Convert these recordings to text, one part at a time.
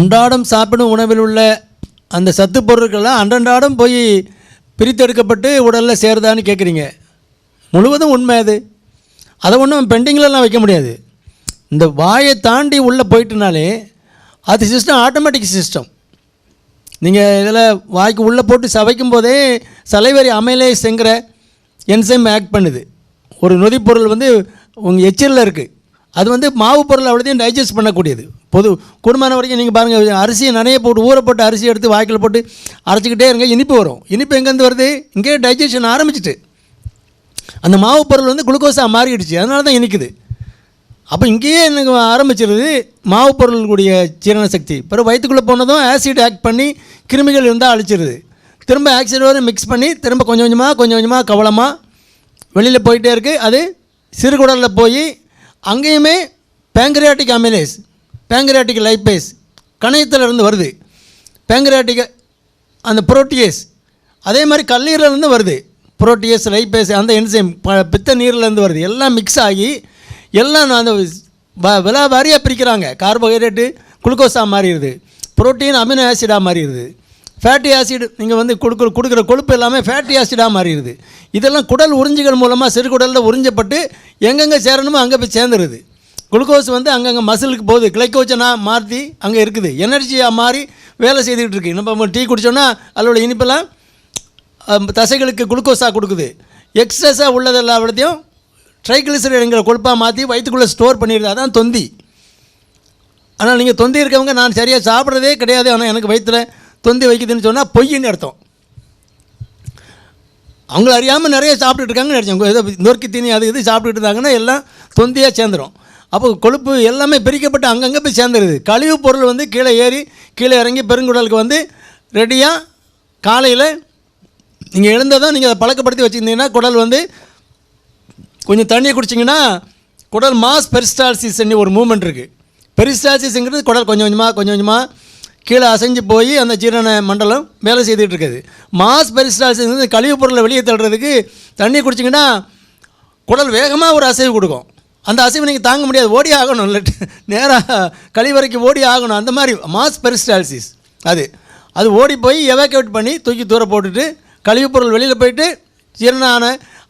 அன்றாடம் சாப்பிடும் உணவில் உள்ள அந்த சத்து பொருட்கள்லாம் அன்றன்றாடம் போய் பிரித்தெடுக்கப்பட்டு உடலில் சேருதான்னு கேட்குறீங்க முழுவதும் உண்மை அது. அதை ஒன்றும் பெண்டிங்லலாம் வைக்க முடியாது. இந்த வாயை தாண்டி உள்ளே போயிட்டுனாலே அது சிஸ்டம் ஆட்டோமேட்டிக் சிஸ்டம் நீங்கள் இதில் வாய்க்கு உள்ளே போட்டு சவைக்கும் போதே சலைவரி அமைலேஸ்ங்கிற என்சைம் ஆக்ட் பண்ணுது. ஒரு நொதிப்பொருள் வந்து உங்கள் எச்சிலில் இருக்குது அது வந்து மாவு பொருள் அவ்வளோதையும் டைஜஸ்ட் பண்ணக்கூடியது. பொது குடும்பம் வரைக்கும் நீங்கள் பாருங்கள் அரிசியை நிறைய போட்டு ஊற போட்டு அரிசி எடுத்து வாய்க்கில் போட்டு அரைச்சிக்கிட்டே இருங்க இனிப்பு வரும். இனிப்பு எங்கேருந்து வருது? இங்கேயே டைஜஷன் ஆரம்பிச்சிட்டு. அந்த மாவு பொருள் வந்து குளுக்கோஸாக மாறிடுச்சு. அதனால தான் இனிக்குது. அப்போ இங்கேயே எனக்கு ஆரம்பிச்சிருது? மாவு பொருளுடைய ஜீரண சக்தி. பிறகு வயிற்றுக்குள்ளே போனதும் ஆசிட் ஆக்ட் பண்ணி கிருமிகள் இருந்தால் அழிச்சிருது. திரும்ப ஆக்சிட் மிக்ஸ் பண்ணி திரும்ப கொஞ்சம் கொஞ்சமாக கொஞ்சம் கொஞ்சமாக கவலமாக வெளியில் போயிட்டே இருக்குது அது சிறுகுடலில் போய் அங்கேயுமே பேங்கரியாட்டிக் அமிலேஸ் பேங்கரியாட்டிக் லைப்பேஸ் கணையத்திலிருந்து வருது. பேங்கரியாட்டிக் அந்த புரோட்டியேஸ் அதே மாதிரி கல்லீரலேருந்து வருது. புரோட்டியஸ் லைப்பேஸ் அந்த என்சைம் ப பித்த நீர்லேருந்து வருது. எல்லாம் மிக்ஸ் ஆகி எல்லாம் அந்த வ- விலா வாரியாக பிரிக்கிறாங்க. கார்போஹைட்ரேட்டு குளுக்கோஸாக மாறிடுது. புரோட்டீன் அமினோ ஆசிடாக மாறிடுது. ஃபேட்டி ஆசிட் நீங்கள் வந்து கொடுக்குற கொடுக்குற கொழுப்பு எல்லாமே ஃபேட்டி ஆசிடாக மாறிடுது. இதெல்லாம் குடல் உறிஞ்சிகள் மூலமாக சிறுகுடலில் உறிஞ்சப்பட்டு எங்கெங்கே சேரணுமோ அங்கே போய் சேர்ந்துருது. குளுக்கோஸ் வந்து அங்கங்கே மசிலுக்கு போகுது. கிளைக்கோச்சனாக மாற்றி அங்கே இருக்குது. எனர்ஜியாக மாறி வேலை செய்துக்கிட்டு இருக்கு. நம்ம டீ குடித்தோன்னா அதோட இனிப்பெல்லாம் தசைகளுக்கு குளுக்கோஸாக கொடுக்குது. எக்ஸஸாக உள்ளது எல்லாத்தையும் ட்ரைகிளிசரைடுங்கிற கொழுப்பாக மாற்றி வயிற்றுக்குள்ளே ஸ்டோர் பண்ணிடுது. அதான் தொந்தி. ஆனால் நீங்கள் தொந்தி இருக்கவங்க நான் சரியாக சாப்பிட்றதே கிடையாது. ஆனால் எனக்கு வயிற்றில் தொந்தி வைக்குதுன்னு சொன்னால் பொய்ன்னு அர்த்தம். அவங்கள அறியாமல் நிறைய சாப்பிட்டுட்டு இருக்காங்கன்னு நினச்சோம் ஏதோ நொறுக்கி தீனி அது இது சாப்பிட்டுட்டு இருந்தாங்கன்னா எல்லாம் தொந்தியாக சேர்ந்துடும் அப்போ கொழுப்பு எல்லாமே பிரிக்கப்பட்டு அங்கங்கே போய் சேர்ந்துருது. கழிவு பொருள் வந்து கீழே ஏறி கீழே இறங்கி பெருங்குடலுக்கு வந்து ரெடியாக காலையில் நீங்கள் எழுந்ததும் நீங்கள் அதை பழக்கப்படுத்தி வச்சுருந்தீங்கன்னா குடல் வந்து கொஞ்சம் தண்ணியை குடிச்சிங்கன்னா குடல் மாஸ் பெரிஸ்டால்சிஸ்ன்னு ஒரு மூமெண்ட் இருக்குது பெரிஸ்டால்சிஸ்ங்கிறது குடல் கொஞ்சம் கொஞ்சமாக கொஞ்சம் கொஞ்சமாக கீழே அசைஞ்சு போய் அந்த ஜீரண மண்டலம் வேலை செய்துட்டு இருக்குது மாஸ் பெரிஸ்டால்சிஸ் வந்து கழிவுப் பொருளை வெளியே தள்ளுறதுக்கு தண்ணி குடிச்சிங்கன்னா குடல் வேகமாக ஒரு அசைவு கொடுக்கும். அந்த அசைவு நீங்கள் தாங்க முடியாது. ஓடி ஆகணும். இல்லை நேராக கழிவறைக்கு ஓடி ஆகணும். அந்த மாதிரி மாஸ் பெரிஸ்டால்சிஸ் அது. அது ஓடி போய் எவாக்குவேட் பண்ணி தூக்கி தூரம் போட்டுட்டு கழிவுப் பொருள் வெளியில் போயிட்டு ஜீரணம் ஆன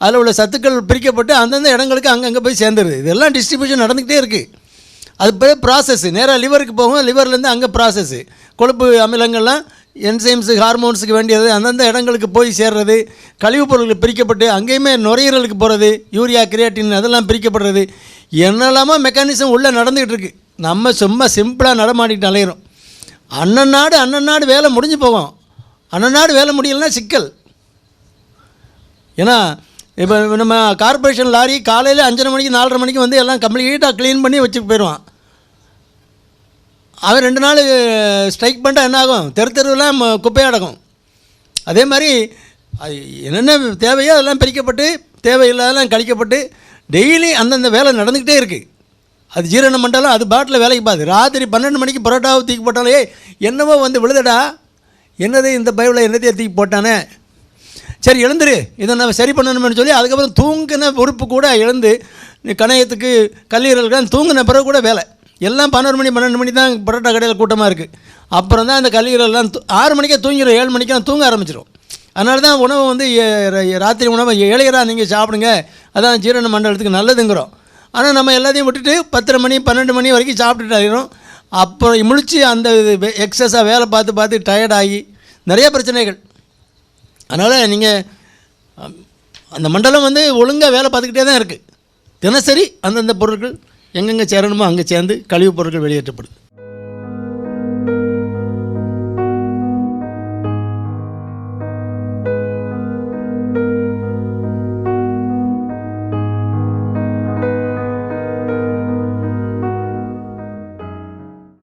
அதில் உள்ள சத்துக்கள் பிரிக்கப்பட்டு அந்தந்த இடங்களுக்கு அங்கங்கே போய் சேர்ந்துருது. இதெல்லாம் டிஸ்ட்ரிபியூஷன் நடந்துக்கிட்டே இருக்குது அது பேர் ப்ராசஸ்ஸு நேராக லிவருக்கு போகும் லிவர்லேருந்து அங்கே ப்ராசஸ்ஸு கொழுப்பு அமிலங்கள்லாம் என்சைம்ஸு ஹார்மோன்ஸுக்கு வேண்டியது. அந்தந்த இடங்களுக்கு போய் சேர்றது. கழிவுப் பொருட்கள் பிரிக்கப்பட்டு அங்கேயுமே நுரையீரலுக்கு போகிறது யூரியா கிரியாட்டின் அதெல்லாம் பிரிக்கப்படுறது. என்னெல்லாமோ மெக்கானிசம் உள்ளே நடந்துகிட்டு இருக்குது நம்ம சும்மா சிம்பிளாக நடமாடிட்டு அலையிறோம். அண்ணன் நாடு அண்ணன் நாடு வேலை முடிஞ்சு போகும். அண்ணன் நாடு வேலை முடியலன்னா சிக்கல். ஏன்னா இப்போ நம்ம கார்ப்பரேஷன் லாரி காலையில் அஞ்சரை மணிக்கு நாலரை மணிக்கு வந்து எல்லாம் கம்ப்ளீட்டாக க்ளீன் பண்ணி வச்சுட்டு போயிடுவான். அவன் ரெண்டு நாள் ஸ்ட்ரைக் பண்ணிட்டா என்ன ஆகும்? தெரு தெருவெல்லாம் ம- குப்பையடக்கும். அதே மாதிரி அது என்னென்ன தேவையோ அதெல்லாம் பிரிக்கப்பட்டு தேவையில்லாதெல்லாம் கழிக்கப்பட்டு டெய்லி அந்தந்த வேலை நடந்துக்கிட்டே இருக்குது அது ஜீரண மண்டலம் அது பாட்டில் வேலைக்கு பாது ராத்திரி பன்னெண்டு மணிக்கு பரோட்டாவை தூக்கி போட்டாலே என்னவோ வந்து விழுதடா. என்னது இந்த பைபிளை என்னதையே தூக்கி போட்டானே? சரி எழுந்துரு. இதை நம்ம சரி பண்ணணும்னு சொல்லி அதுக்கப்புறம் தூங்கின உறுப்பு கூட எழுந்து கணையத்துக்கு கல்லீரல்கள் தூங்கின பிறகு கூட வேலை. எல்லாம் பன்னெண்டு மணி பன்னெண்டு மணி தான் பரோட்டா கடையில் கூட்டமாக இருக்குது அப்புறம் தான் அந்த கல்லீரல்லாம் தூ- ஆறு மணிக்கே தூங்கிடும் ஏழு மணிக்கெல்லாம் தூங்க ஆரம்பிச்சிடும் அதனால தான் உணவு வந்து ராத்திரி உணவை இளையராக நீங்கள் சாப்பிடுங்க. அதான் ஜீரண மண்டலத்துக்கு நல்லதுங்கிறோம். ஆனால் நம்ம எல்லாத்தையும் விட்டுட்டு பத்தரை மணி பன்னெண்டு மணி வரைக்கும் சாப்பிட்டுட்டு ஆகிரும் அப்புறம் முழிச்சு அந்த எக்ஸஸாக வேலை பார்த்து பார்த்து டயர்ட் ஆகி நிறைய பிரச்சனைகள். அதனால் நீங்கள் அந்த மண்டலம் வந்து ஒழுங்காக வேலை பார்த்துக்கிட்டே தான் இருக்குது தினசரி அந்தந்த பொருட்கள் எங்கெங்கே சேரணுமோ அங்கே சேர்ந்து கழிவுப் பொருட்கள் வெளியேற்றப்படுது.